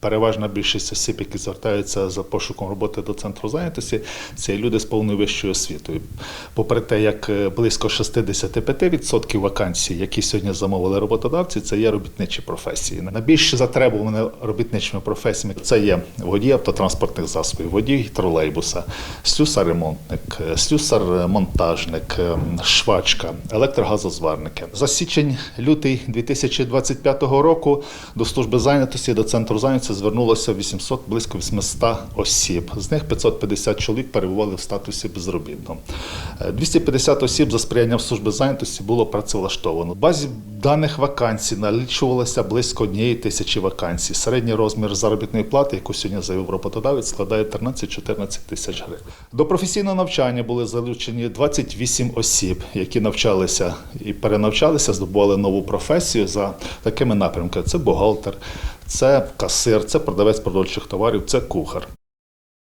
Переважна більшість осіб, які звертаються за пошуком роботи до центру зайнятості, це люди з повною вищою освітою. Попри те, як е, близько 65% вакансій, які сьогодні замовили роботодавці, це є робітничі професії. Найбільш затребувані робітничими професіями це є водій автотранспортних засобів, водій тролейбуса, слюсар-ремонтник, е, слюсар-монтажник, е, швачка, електрогазозварники. За січень-лютий 2025 року до служби зайнятості до центру зайнятості звернулося 800, близько 800 осіб. З них 550 чоловік перебували в статусі безробітного. Е, 250 осіб за сприянням служби зайнятості було працевлаштовано. В базі даних вакансій налічувалося близько однієї тисячі вакансій. Середній розмір заробітної плати, яку сьогодні заявив роботодавець, складає 13-14 тисяч гривень. До професійного навчання були залучені 28 осіб, які навчалися і перенавчалися, здобували нову професію за такими напрямками: це бухгалтер, це касир, це продавець продовольчих товарів, це кухар.